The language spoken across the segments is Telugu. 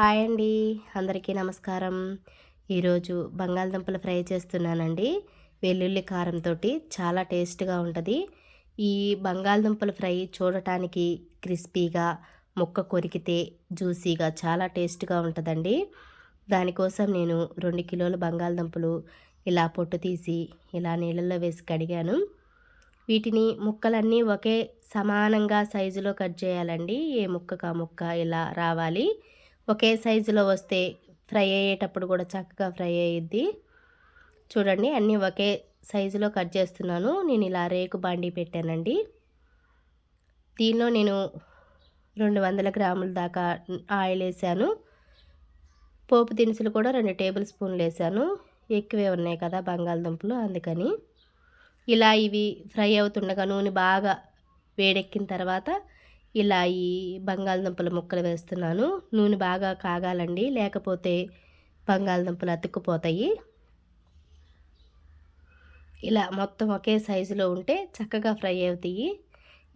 హాయ్ అండి. అందరికీ నమస్కారం. ఈరోజు బంగాళదుంపలు ఫ్రై చేస్తున్నానండి. వెల్లుల్లి కారంతో చాలా టేస్ట్గా ఉంటుంది. ఈ బంగాళదుంపల ఫ్రై చూడటానికి క్రిస్పీగా ముక్క కొరికితే జ్యూసీగా చాలా టేస్ట్గా ఉంటుందండి. దానికోసం నేను రెండు కిలోల బంగాళదుంపలు ఇలా పొట్టు తీసి ఇలా నీళ్ళల్లో వేసి కడిగాను. వీటిని ముక్కలన్నీ ఒకే సమానంగా సైజులో కట్ చేయాలండి. ఏ ముక్కకు ఆ ముక్క ఇలా రావాలి. ఒకే సైజులో వస్తే ఫ్రై అయ్యేటప్పుడు కూడా చక్కగా ఫ్రై అయ్యిద్ది చూడండి అన్నీ ఒకే సైజులో కట్ చేస్తున్నాను. నేను ఇలా రేకు బాండీ పెట్టానండి. దీనిలో నేను రెండు వందల గ్రాముల దాకా ఆయిల్ వేసాను. పోపు దినుసులు కూడా రెండు టేబుల్ స్పూన్లు వేసాను. ఎక్కువే ఉన్నాయి కదా బంగాళదుంపలు అందుకని. ఇలా ఇవి ఫ్రై అవుతుండగా నూనె బాగా వేడెక్కిన తర్వాత ఇలా ఈ బంగాళదుంపల ముక్కలు వేస్తున్నాను. నూనె బాగా కాగాలండి. లేకపోతే బంగాళదుంపలు అతుక్కుపోతాయి. ఇలా మొత్తం ఒకే సైజులో ఉంటే చక్కగా ఫ్రై అవుతాయి.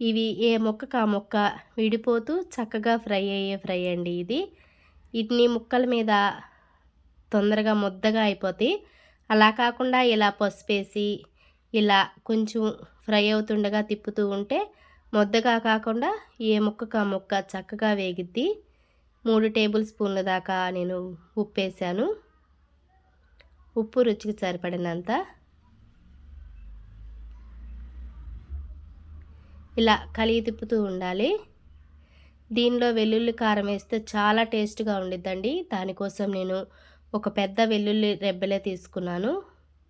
ఇవి ఏ మొక్కకు ఆ ముక్క విడిపోతూ చక్కగా ఫ్రై అయ్యే ఫ్రై అండి ఇది. ఇన్ని ముక్కల మీద తొందరగా ముద్దగా అయిపోతాయి. అలా కాకుండా ఇలా పసుపేసి ఇలా కొంచెం ఫ్రై అవుతుండగా తిప్పుతూ ఉంటే ముద్దగా కాకుండా ఏ ముక్కకు ఆ ముక్క చక్కగా వేగిద్ది. మూడు టేబుల్ స్పూన్ల దాకా నేను ఉప్పు వేసాను ఉప్పు రుచికి సరిపడినంత. ఇలా కలిగి తిప్పుతూ ఉండాలి. దీనిలో వెల్లుల్లి కారం వేస్తే చాలా టేస్ట్గా ఉండిద్దండి. దానికోసం నేను ఒక పెద్ద వెల్లుల్లి రెబ్బలే తీసుకున్నాను.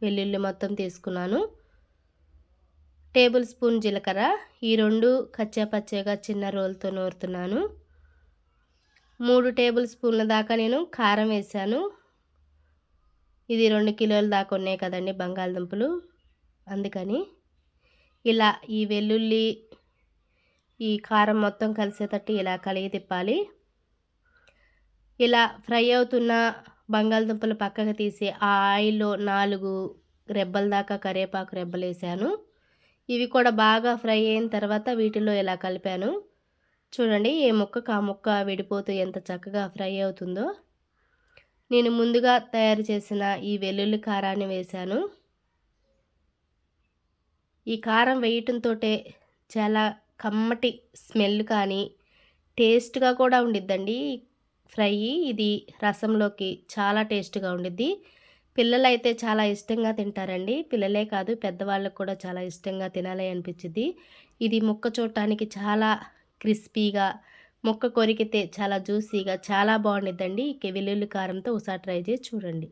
వెల్లుల్లి మొత్తం తీసుకున్నాను. టేబుల్ స్పూన్ జీలకర్ర. ఈ రెండు కచ్చాపచ్చేగా చిన్న రోల్తో నూరుతున్నాను. మూడు టేబుల్ స్పూన్ల దాకా నేను కారం వేసాను. ఇది రెండు కిలోల దాకా ఉన్నాయి కదండి బంగాళదుంపలు. అందుకని ఇలా ఈ వెల్లుల్లి ఈ కారం మొత్తం కలిసేటట్టు ఇలా కలిగి తిప్పాలి. ఇలా ఫ్రై అవుతున్న బంగాళదుంపలు పక్కకు తీసి ఆ ఆయిల్లో నాలుగు రెబ్బల దాకా కరివేపాకు రెబ్బలు వేసాను. ఇవి కూడా బాగా ఫ్రై అయిన తర్వాత వీటిలో ఇలా కలిపాను. చూడండి ఏ ముక్కకు ఆ ముక్క విడిపోతూ ఎంత చక్కగా ఫ్రై అవుతుందో. నేను ముందుగా తయారు చేసిన ఈ వెల్లుల్లి కారాన్ని వేశాను. ఈ కారం వేయటంతో చాలా కమ్మటి స్మెల్ కానీ టేస్ట్గా కూడా ఉండిద్దండి ఫ్రై. ఇది రసంలోకి చాలా టేస్ట్గా ఉండిద్ది. పిల్లలు అయితే చాలా ఇష్టంగా తింటారండి. పిల్లలే కాదు పెద్దవాళ్ళకు కూడా చాలా ఇష్టంగా తినాలి అనిపించింది ఇది ముక్క చూడటానికి చాలా క్రిస్పీగా ముక్క కొరికితే చాలా జ్యూసీగా చాలా బాగుండిద్దండి. వెల్లుల్లి కారంతో ఒకసారి ట్రై చేసి చూడండి.